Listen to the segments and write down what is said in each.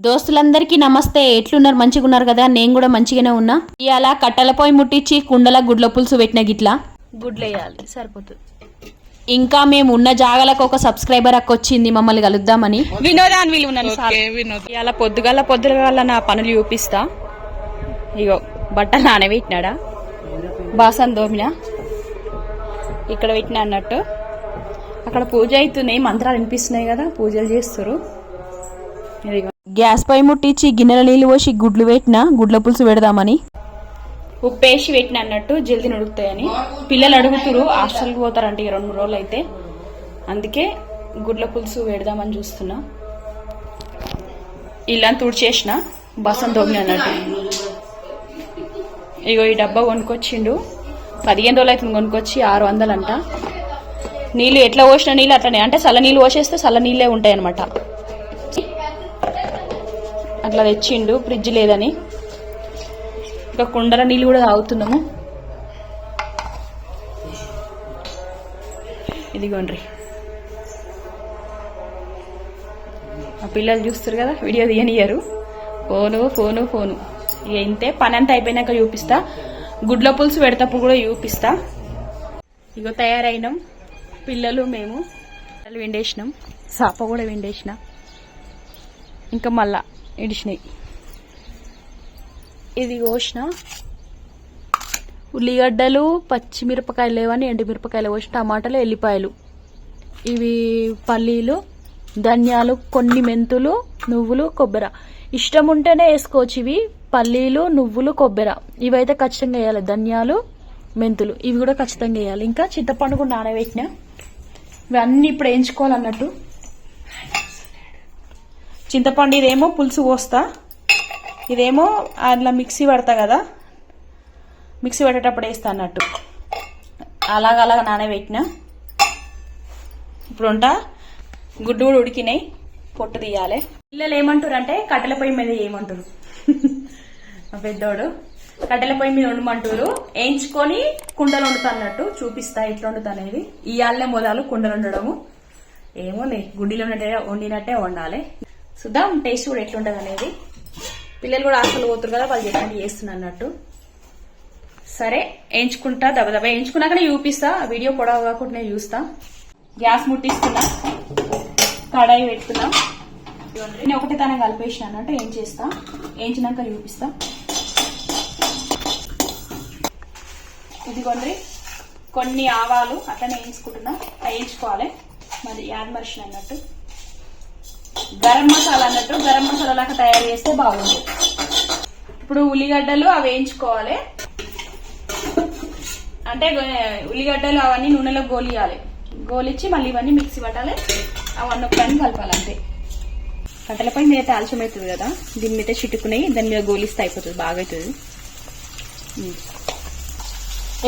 దోస్తులందరికీ నమస్తే. ఎట్లున్నారు? మంచిగా ఉన్నారు కదా? నేను కూడా మంచిగానే ఉన్నా. ఇవాళ కట్టెల పొయ్యి ముట్టించి కుండల గుడ్ల పులుసు పెట్టిన గిట్లా? గుడ్లు వేయాలి సరిపోతుంది. ఇంకా మేము ఉన్న జాగలకు ఒక సబ్స్క్రైబర్ అక్క వచ్చింది. మమ్మల్ని కలుద్దామని. వినోదాన్ని వీళ్ళు వినోద్. ఇవాళ పొద్దుగాల పొద్దుగాల నా పనులు చూపిస్తా. ఇగో బట్టలు నానబెట్టినాడా? బాసన్ దోమిన? ఇక్కడ పెట్టినా అన్నట్టు. అక్కడ పూజ అవుతున్నాయి మంత్రాలు వినిపిస్తున్నాయి కదా. పూజలు చేస్తారు ఇదిగో. గ్యాస్ పై ముట్టించి గిన్నెల నీళ్ళు పోసి గుడ్లు పెట్టిన గుడ్ల పులుసు పెడదామని. ఉప్పేసి పెట్టిన అన్నట్టు జల్దీ నడుగుతాయని. పిల్లలు అడుగుతురు హాస్టల్కి పోతారంట ఈ రెండు మూడు రోజులు అయితే అందుకే గుడ్ల పులుసు పెడదామని చూస్తున్నా. ఇలా తుడిచేసిన బసం తోమిన అన్నట్టు. ఇగో ఈ డబ్బా కొనుక్కొచ్చిండు. పదిహేను రోజులు అవుతుంది కొనుక్కొచ్చి ఆరు వందలంట. నీళ్ళు ఎట్లా పోసిన నీళ్ళు అట్లనే. అంటే చల్ల నీళ్ళు పోసేస్తే చల్ల నీళ్ళే ఉంటాయి అనమాట అట్లా తెచ్చిండు ఫ్రిడ్జ్ లేదని. ఇంకా కుండల నీళ్ళు కూడా తాగుతున్నాము. ఇదిగోండ్రి. ఆ పిల్లలు చూస్తారు కదా వీడియో తీయనియరు ఫోను ఫోను ఫోను. ఇక ఇంతే పని అంతా అయిపోయినాక చూపిస్తా. గుడ్ల పులుసు పెడతప్పుడు కూడా చూపిస్తా. ఇగో తయారైనాం. పిల్లలు మేము. పిల్లలు విండేసినాం. సాప కూడా విండేసిన. ఇంకా మళ్ళా ఇడిచినాయి ఇది కోసిన ఉల్లిగడ్డలు పచ్చిమిరపకాయలు లేవని ఎండుమిరపకాయలు కోసిన టమాటాలు ఎల్లిపాయలు. ఇవి పల్లీలు ధనియాలు కొన్ని మెంతులు నువ్వులు కొబ్బరి. ఇష్టం ఉంటేనే వేసుకోవచ్చు ఇవి. పల్లీలు నువ్వులు కొబ్బరి. ఇవైతే ఖచ్చితంగా వేయాలి. ధనియాలు మెంతులు. ఇవి కూడా ఖచ్చితంగా వేయాలి. ఇంకా చింతపండు కూడా నానబెట్టిన. ఇవన్నీ ఇప్పుడు వేయించుకోవాలన్నట్టు. చింతపండు ఇదేమో పులుసు పోస్తా. ఇదేమో అట్లా మిక్సీ పడతా కదా. మిక్సీ పట్టేటప్పుడు వేస్తా అన్నట్టు. అలాగ అలాగ నానబెట్టిన. ఇప్పుడు వంట గుడ్డు కూడా ఉడికినాయి. పొట్టు తీయాలి. పిల్లలు ఏమంటారు అంటే కట్టెల పొయ్యి మీద ఏమంటారు. మా పెద్దోడు. కట్టెల పొయ్యి మీద వండమంటారు. వేయించుకొని కుండలు వండుతా అన్నట్టు చూపిస్తా ఎట్లా వండుతా అనేది. ఇయాలనే మొదలు కుండలు వండడము. ఏమోలే గుడ్డిలో ఉన్నట్టే వండినట్టే వండాలి. చూద్దాం టేస్ట్ కూడా ఎట్లుంటుంది అనేది. పిల్లలు కూడా ఆశలు పోతురు కదా వాళ్ళు చెప్పండి చేస్తున్నా అన్నట్టు. సరే వేయించుకుంటా దబ దబ వేయించుకున్నాకనే చూపిస్తా వీడియో పొడవ కాకుండా చూస్తా. గ్యాస్ ముట్టిస్తున్నా కడాయి పెట్టుకున్నా. నేను ఒకటి తన కలిపేసిన అన్నట్టు ఏం చేస్తా? వేయించినాక చూపిస్తా. ఇదిగోండి కొన్ని ఆవాలు అట్లనే వేయించుకుంటున్నా వేయించుకోవాలి మరి యాడ్ మర్షన్ అన్నట్టు. గరం మసాలా అన్నట్టు గరం మసాలా లాగా తయారు చేస్తే బాగుంది ఇప్పుడు ఉల్లిగడ్డలు అవి వేయించుకోవాలి. అంటే ఉల్లిగడ్డలు అవన్నీ నూనెలో గోలియాలి. గోలిచ్చి మళ్ళీ ఇవన్నీ మిక్సీ పట్టాలి. అవన్నీ ఒకదాన్ని కలపాలి అంతే. కట్టెలపై మీద అయితే ఆలస్యం అవుతుంది కదా? దీని మీద చిట్టుకునేవి దాని మీద గోలిస్తే అయిపోతుంది బాగా అవుతుంది.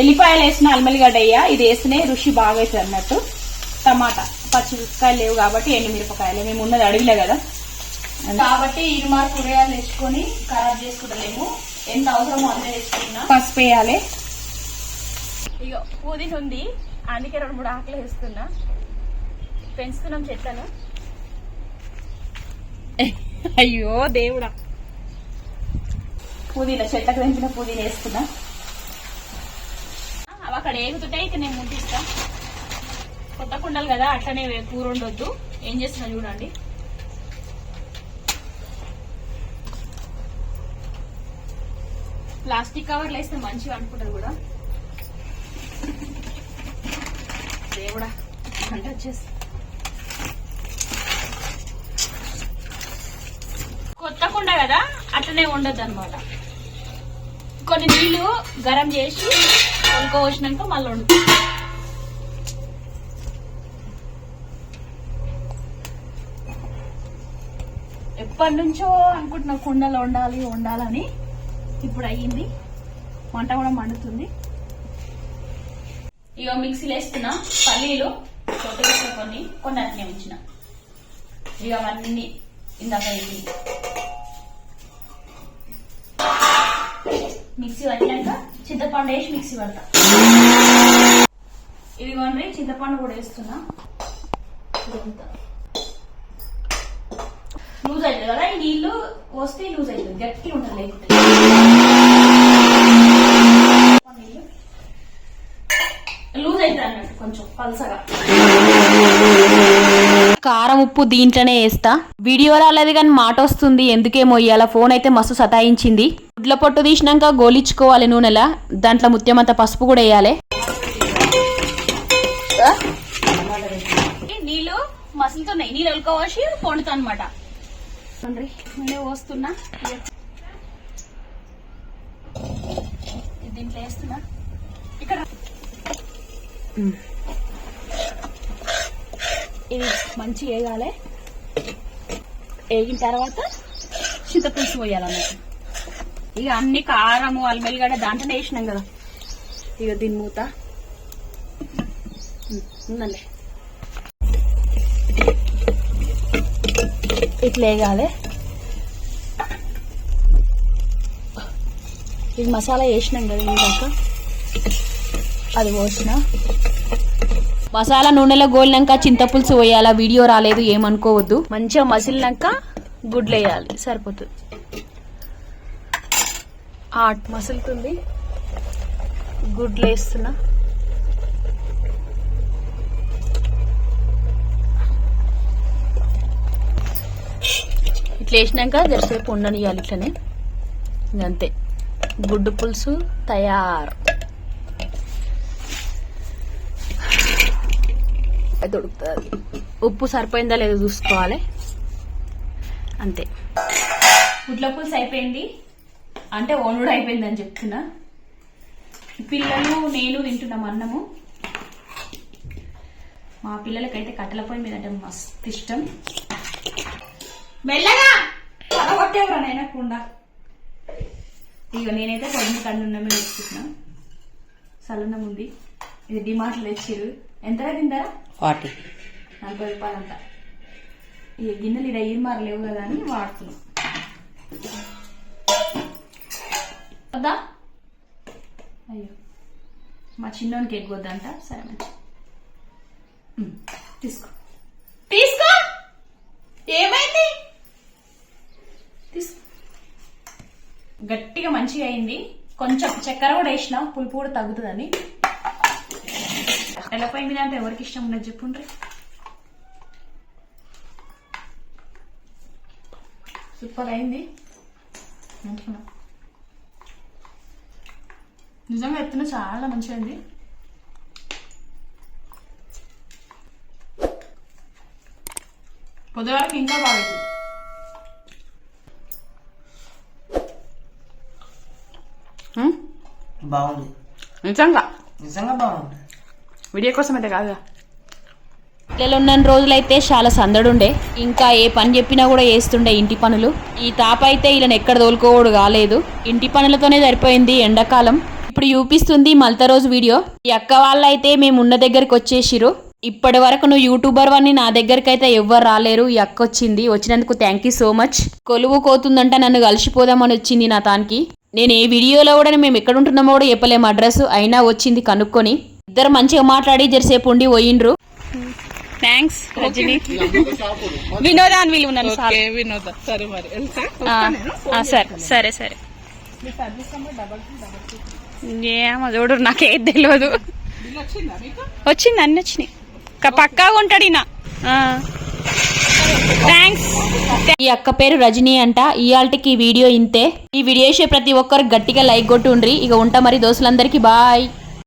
ఎల్లిపాయలు వేసిన అల్మలిగడ్డ అయ్యా ఇది వేసినే రుచి బాగా అవుతుంది అన్నట్టు. టమాటా. పచ్చిమిరపకాయలు లేవు కాబట్టి ఎండు మిరపకాయలు మేము ఉన్నది అడవిలే కదా. కాబట్టి ఇరు మార్కు కూరగాయలు తెచ్చుకొని ఖరాబ్ చేసుకుంటలేము. ఎంత అవసరమో అంతే తెచ్చుకున్నా. పసుపు వేయాలి. ఇక పూదిన ఉంది. అందుకే రెండు మూడు ఆకులు వేస్తున్నా. పెంచుతున్నాం చెట్లను. అయ్యో దేవుడా. పుదీనా చెట్లకు పెంచిన పుదీనా వేస్తున్నా. అవి అక్కడ ఏగుతుంటే ఇక నేను ముట్టిస్తా. కొత్త కుండలు కదా అట్లనే కూర ఉండొద్దు ఏం చేస్తున్నా చూడండి. ప్లాస్టిక్ కవర్లు వేస్తే మంచిగా అనుకుంటారు కూడా. దేవుడా అంటే వచ్చేసి. కొత్త కుండ కదా అట్లనే ఉండదు అనమాట కొన్ని నీళ్ళు గరం చేసి వండుకోవచ్చినాక మళ్ళీ వండు ఎప్పటి నుంచో అనుకుంటున్నా కుండలు వండాలి వండాలని ఇప్పుడు అయ్యింది. వంట కూడా మండుతుంది. ఇక మిక్సీలో వేస్తున్నా పల్లీలు కొట్టుకొచ్చిన కొన్ని కొన్ని అట్నే ఉంచిన. ఇక అవన్నీ ఇందాక వెళ్ళి మిక్సీ పట్టినాక చింతపండు వేసి మిక్సీ పడతా. ఇదిగోండి చింతపండు కూడా వేస్తున్నా. ఇదంతా. లూజ్ అవుతుంది కదా ఈ నీళ్ళు వస్తే లూజ్ అవుతుంది గట్టి ఉంటుంది లేకుంటే. లూజ్ అవుతుంది అన్నట్టు కొంచెం పల్సగా. కారం ఉప్పు దీంట్లోనే వేస్తా. వీడియో రాలేదు కానీ మాట వస్తుంది ఎందుకేమో ఇయ్యాల. ఫోన్ అయితే మస్తు సతాయించింది. గుడ్ల పొట్టు తీసినాక గోలిచ్చుకోవాలి నూనెలా. దాంట్లో ముత్యమంత పసుపు కూడా వేయాలి. నీళ్ళు మసులుతున్నాయి. నీళ్ళు ఒలుకోవసి పొండుతా అనమాట నేను పోస్తున్నా. దీంట్లో వేస్తున్నా. ఇక్కడ. ఇది మంచి వేగాలి. వేగిన తర్వాత చింతపులుసు పోయాలన్నమాట. ఇక అన్ని కారము అల్మెల్లిగడ్డ దాంట్లోనే వేసినాం కదా. ఇక దీని మూత. ఉందండి. ఇట్లా వేగాలి ఇది మసాలా వేసినాం కదా ఇందాక. అది పోసిన. మసాలా నూనెలో గోలినాక చింతపులుసు వేయాలా వీడియో రాలేదు ఏమనుకోవద్దు. మంచిగా మసిలినాక గుడ్లు వేయాలి. సరిపోతుంది. ఆట్ మసులుతుంది. గుడ్లు వేస్తున్నా. ఇట్లా వేసినాక జరసేపు ఉండనియాలి ఇట్లనే. అంతే. గుడ్డు పులుసు తయారు. అది ఉప్పు సరిపోయిందా లేదో చూసుకోవాలి. అంతే. గుడ్ల పులుసు అయిపోయింది. అంటే ఓనుడు అయిపోయిందని చెప్తున్నా. పిల్లలు నేను తింటున్నాం అన్నము. మా పిల్లలకైతే కట్టెల పొయ్యి మీద అంటే మస్తు ఇష్టం. మెల్లగా. అలగొట్టేవరా నైనా కుండా? ఇక నేనైతే పొయ్యి కన్ను ఉన్నమే తెచ్చుకున్నా. సలనం ఉంది. ఇది డిమార్ట్లో తెచ్చిరు ఎంతగా తింటారా ఫార్టీ. నలభై రూపాయలంట. ఈ గిన్నెలు ఇక్కడ ఈర్మారు లేవు కదా అని వాడుతున్నాం. వద్దా? అయ్యో. మా చిన్నోనికి ఎగ్గొద్దంట సరే మంచి తీసుకో ఏమైంది తీసుకో గట్టిగా మంచిగా అయింది. కొంచెం చక్కెర కూడా వేసిన పులుపు కూడా తగ్గుతుందని. ఎల్లపై మీద అంటే ఎవరికి ఇష్టం ఉన్నది చెప్పుండ్రి. సూపర్ అయింది. నిజంగా ఎత్తున చాలా మంచిగా అయింది. పొద్దువారికి ఇంకా బాగుంది బాగుంది. నిజంగా? నిజంగా బాగుంది. వీడియో కోసం అయితే కాదుగా. పిల్లలు ఉన్న రోజులైతే చాలా సందడుండే. ఇంకా ఏ పని చెప్పినా కూడా చేస్తుండే ఇంటి పనులు. ఈ తాప అయితే ఇలా ఎక్కడ తోలుకోవడు కాలేదు. ఇంటి పనులతోనే సరిపోయింది ఎండాకాలం. ఇప్పుడు చూపిస్తుంది మలత రోజు వీడియో. ఈ అక్క వాళ్ళైతే మేము ఉన్న దగ్గరికి వచ్చేసిరు ఇప్పటి వరకు నువ్వు యూట్యూబర్ వాడిని నా దగ్గరికి అయితే ఎవ్వరు రాలేరు. ఈ అక్క వచ్చింది. వచ్చినందుకు థ్యాంక్ యూ సో మచ్ కొలువు కోతుందంట నన్ను కలిసిపోదామని వచ్చింది నా తానికి నేను ఏ వీడియోలో కూడా మేము ఎక్కడ ఉంటున్నామో కూడా చెప్పలేము అడ్రస్ అయినా వచ్చింది కనుక్కొని. ఇద్దరు మంచిగా మాట్లాడి జరసేపు ఉండి పోయిండ్రు. థ్యాంక్స్ రజని. వినోదా అని వీళ్ళు వినోద. సరే మరి వెళ్తా. ఆ, సరే సరే సరే. ఏమో చూడు నాకేం తెలియదు వచ్చిందా మీకు? వచ్చింది అన్ని వచ్చినాయి. క- పక్కాగా ఉంటాడు ఈయన. థ్యాంక్స్ ఈ అక్క పేరు రజనీ అంట. ఇయాల్టికి ఈ వీడియో ఇంతే. ఈ వీడియో చేసే ప్రతి ఒక్కరు గట్టిగా లైక్ కొట్టుండ్రి. ఇక ఉంటా మరి దోస్తులందరికీ. బాయ్.